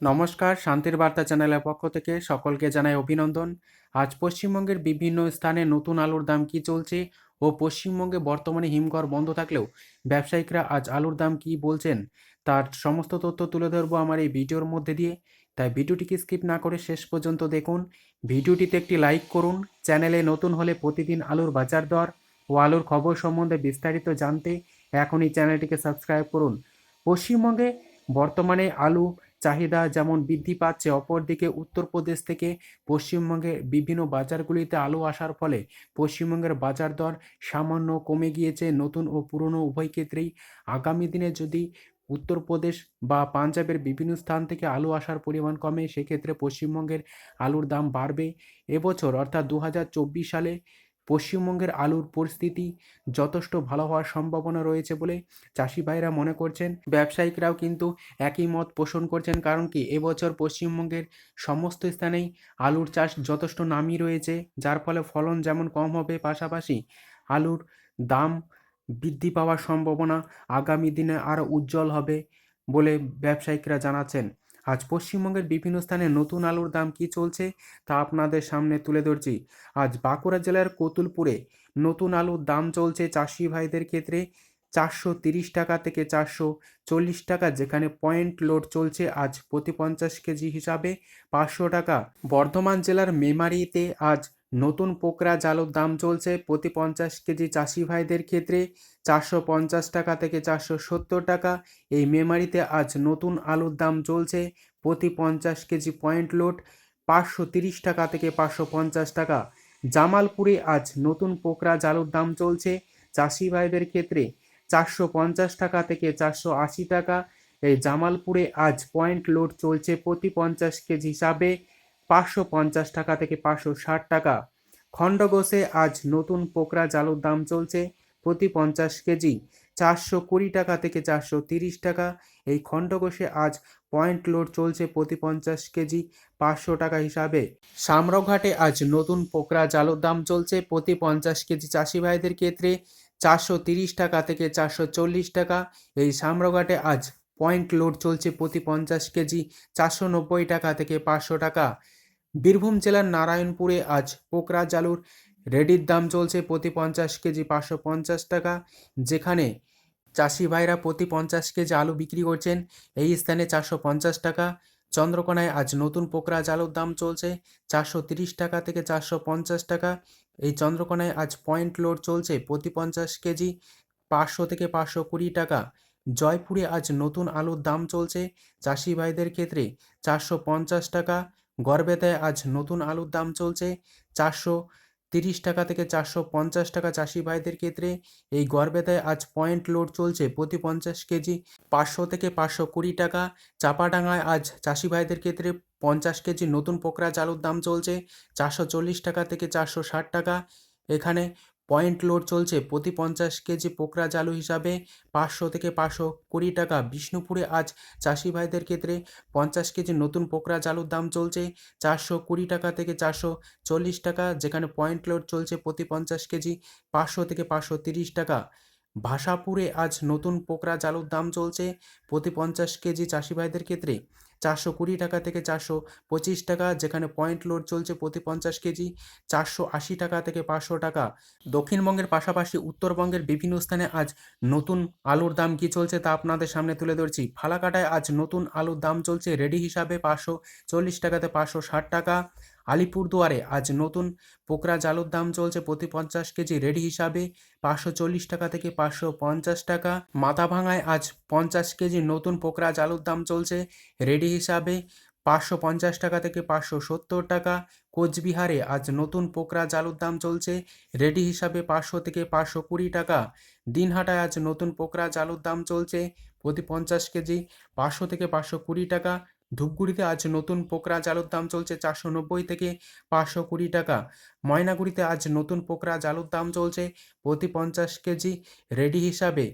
নমস্কার, শান্তির বার্তা চ্যানেলের পক্ষ থেকে সকলকে জানাই অভিনন্দন। আজ পশ্চিমবঙ্গের বিভিন্ন স্থানে নতুন আলুর দাম কি চলছে ও পশ্চিমবঙ্গে বর্তমানে হিমঘর বন্ধ থাকলেও ব্যবসায়িকরা আজ আলুর দাম কি বলছেন তার সমস্ত তথ্য তুলে ধরবো আমার এই ভিডিওর মধ্যে দিয়ে। তাই ভিডিওটিকে স্কিপ না করে শেষ পর্যন্ত দেখুন। ভিডিওটিতে একটি লাইক করুন, চ্যানেলে নতুন হলে প্রতিদিন আলুর বাজার দর ও আলুর খবর সম্বন্ধে বিস্তারিত জানতে এখনই চ্যানেলটিকে সাবস্ক্রাইব করুন। পশ্চিমবঙ্গে বর্তমানে আলু চাহিদা যেমন বৃদ্ধি পাচ্ছে, অপরদিকে উত্তরপ্রদেশ থেকে পশ্চিমবঙ্গের বিভিন্ন বাজারগুলিতে আলু আসার ফলে পশ্চিমবঙ্গের বাজার দর সামান্য কমে গিয়েছে। নতুন ও পুরনো উভয় ক্ষেত্রেই আগামী দিনে যদি উত্তরপ্রদেশ বা পাঞ্জাবের বিভিন্ন স্থান থেকে আলু আসার পরিমাণ কমে, সেক্ষেত্রে পশ্চিমবঙ্গের আলুর দাম বাড়বে। এবছর অর্থাৎ দু হাজার চব্বিশ সালে পশ্চিমবঙ্গের আলুর পরিস্থিতি যথেষ্ট ভালো হওয়ার সম্ভাবনা রয়েছে বলে চাষি ভাইরা মনে করছেন। ব্যবসায়িকরাও কিন্তু একই মত পোষণ করছেন কারণ কি, এবছর পশ্চিমবঙ্গের সমস্ত স্থানেই আলুর চাষ যথেষ্ট নামই রয়েছে, যার ফলে ফলন যেমন কম হবে, পাশাপাশি আলুর দাম বৃদ্ধি পাওয়ার সম্ভাবনা আগামী দিনে আরও উজ্জ্বল হবে বলে ব্যবসায়িকরা জানাচ্ছেন। আজ পশ্চিমবঙ্গের বিভিন্ন স্থানে নতুন আলুর দাম কি চলছে তা আপনাদের সামনে তুলে ধরছি। আজ বাঁকুড়া জেলার কতুলপুরে নতুন আলুর দাম চলছে চাষি ভাইদের ক্ষেত্রে চারশো তিরিশ টাকা থেকে চারশো চল্লিশ টাকা, যেখানে পয়েন্ট লোড চলছে আজ প্রতি পঞ্চাশ কেজি হিসাবে পাঁচশো টাকা। বর্ধমান জেলার মেমারিতে আজ নতুন পোকরা জালুর দাম চলছে প্রতি পঞ্চাশ কেজি চাষি ভাইদের ক্ষেত্রে চারশো পঞ্চাশ টাকা থেকে চারশো সত্তর টাকা। এই মেমারিতে আজ নতুন আলুর দাম চলছে প্রতি পঞ্চাশ কেজি পয়েন্ট লোড পাঁচশো তিরিশ টাকা থেকে পাঁচশো পঞ্চাশ টাকা। জামালপুরে আজ নতুন পোকরা জালুর দাম চলছে চাষি ভাইদের ক্ষেত্রে চারশো পঞ্চাশ টাকা থেকে চারশো আশি টাকা। এই জামালপুরে আজ পয়েন্ট লোড চলছে প্রতি পঞ্চাশ কেজি হিসাবে পাঁচশো পঞ্চাশ টাকা থেকে পাঁচশো ষাট টাকা। খণ্ডঘোষে আজ নতুন পোকরা জালুর দাম চলছে প্রতি পঞ্চাশ কেজি। চারশো কুড়ি টাকা থেকে চারশো তিরিশ টাকা। এই খণ্ডঘোষে আজ পয়েন্ট লোড চলছে প্রতি পঞ্চাশ কেজি পাঁচশো টাকা হিসাবে। সামরঘাটে আজ নতুন পোকরা জালুর দাম চলছে প্রতি পঞ্চাশ কেজি চাষি ভাইদের ক্ষেত্রে চারশো তিরিশ টাকা থেকে চারশো চল্লিশ টাকা। এই সামরঘাটে আজ পয়েন্ট লোড চলছে প্রতি পঞ্চাশ কেজি চারশো নব্বই টাকা থেকে পাঁচশো টাকা। বীরভূম জেলার নারায়ণপুরে আজ পোকরা জালুর রেডির দাম চলছে প্রতি পঞ্চাশ কেজি পাঁচশো পঞ্চাশ টাকা, যেখানে চাষি ভাইরা প্রতি পঞ্চাশ কেজি আলু বিক্রি করছেন। এই স্থানে চারশো পঞ্চাশ টাকা। চন্দ্রকোনায় আজ নতুন পোকরা জালুর দাম চলছে চারশো তিরিশ টাকা থেকে চারশো পঞ্চাশ টাকা। এই চন্দ্রকোনায় আজ পয়েন্ট লোড চলছে প্রতি পঞ্চাশ কেজি পাঁচশো থেকে পাঁচশো কুড়ি টাকা। জয়পুরে আজ নতুন আলুর দাম চলছে চাষি ভাইদের ক্ষেত্রে চারশো পঞ্চাশ টাকা। গড়বেতায় আজ নতুন আলুর দাম চলছে চারশো তিরিশ টাকা থেকে চারশো পঞ্চাশ টাকা চাষি ভাইদের ক্ষেত্রে। এই গড়বেতায় আজ পয়েন্ট লোড চলছে প্রতি পঞ্চাশ কেজি পাঁচশো থেকে পাঁচশো কুড়ি টাকা। চাপাডাঙ্গায় আজ চাষি ভাইদের ক্ষেত্রে পঞ্চাশ কেজি নতুন পোকরা চালুর দাম চলছে চারশো চল্লিশ টাকা থেকে চারশো ষাট টাকা। এখানে পয়েন্ট লোড চলছে প্রতি পঞ্চাশ কেজি পোকরা জালু হিসাবে পাঁচশো থেকে পাঁচশো কুড়ি টাকা। বিষ্ণুপুরে আজ চাষি ভাইদের ক্ষেত্রে পঞ্চাশ কেজি নতুন পোকরা জালুর দাম চলছে চারশো কুড়ি টাকা থেকে চারশো চল্লিশ টাকা, যেখানে পয়েন্ট লোড চলছে প্রতি পঞ্চাশ কেজি পাঁচশো থেকে পাঁচশো তিরিশ টাকা। ভাষাপুরে আজ নতুন পোকরা জালুর দাম চলছে প্রতি পঞ্চাশ কেজি চাষি ভাইদের ক্ষেত্রে। চারশো কুড়ি টাকা থেকে চারশো পঁচিশ টাকা, যেখানে পয়েন্ট লোড চলছে প্রতি পঞ্চাশ কেজি, চারশো আশি টাকা থেকে পাঁচশো টাকা। দক্ষিণবঙ্গের পাশাপাশি উত্তরবঙ্গের বিভিন্ন স্থানে আজ নতুন আলুর দাম কী চলছে তা আপনাদের সামনে তুলে ধরছি। ফালাকাটায় আজ নতুন আলুর দাম চলছে রেডি হিসাবে পাঁচশো চল্লিশ টাকাতে পাঁচশো ষাট টাকা। আলিপুরদুয়ারে আজ নতুন পোকরা জালুর দাম চলছে প্রতি পঞ্চাশ কেজি রেডি হিসাবে পাঁচশো চল্লিশ টাকা থেকে পাঁচশো পঞ্চাশ টাকা। মাথাভাঙায় আজ পঞ্চাশ কেজি নতুন পোকরা জালুর দাম চলছে রেডি হিসাবে পাঁচশো পঞ্চাশ টাকা থেকে পাঁচশো সত্তর টাকা। কোচবিহারে আজ নতুন পোকরা জালুর দাম চলছে। রেডি হিসাবে পাঁচশো থেকে পাঁচশো কুড়ি টাকা। দিনহাটায় আজ নতুন পোকরা জালুর দাম চলছে প্রতি পঞ্চাশ কেজি পাঁচশো থেকে পাঁচশো কুড়ি টাকা। ধূপগুড়িতে আজ নতুন পোকরা জালুর দাম চলছে চারশো নব্বই থেকে পাঁচশো কুড়ি টাকা। ময়নাগুড়িতে আজ নতুন পোকরা জালুর দাম চলছে প্রতি পঞ্চাশ কেজি। রেডি হিসাবে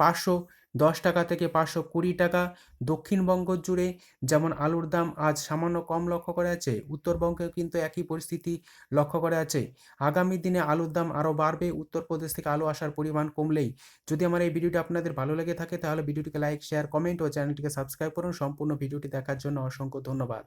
পাঁচশো দশ টাকা থেকে পাঁচশো কুড়ি টাকা। দক্ষিণবঙ্গ জুড়ে যেমন আলুর দাম আজ সামান্য কম লক্ষ্য করা আছে উত্তরবঙ্গেও কিন্তু একই পরিস্থিতি লক্ষ্য করা আছে আগামী দিনে আলুর দাম আরও বাড়বে, উত্তরপ্রদেশ থেকে আলু আসার পরিমাণ কমলেই। যদি আমার এই ভিডিওটি আপনাদের ভালো লেগে থাকে, তাহলে ভিডিওটিকে লাইক, শেয়ার, কমেন্ট ও চ্যানেলটিকে সাবস্ক্রাইব করুন। সম্পূর্ণ ভিডিওটি দেখার জন্য অসংখ্য ধন্যবাদ।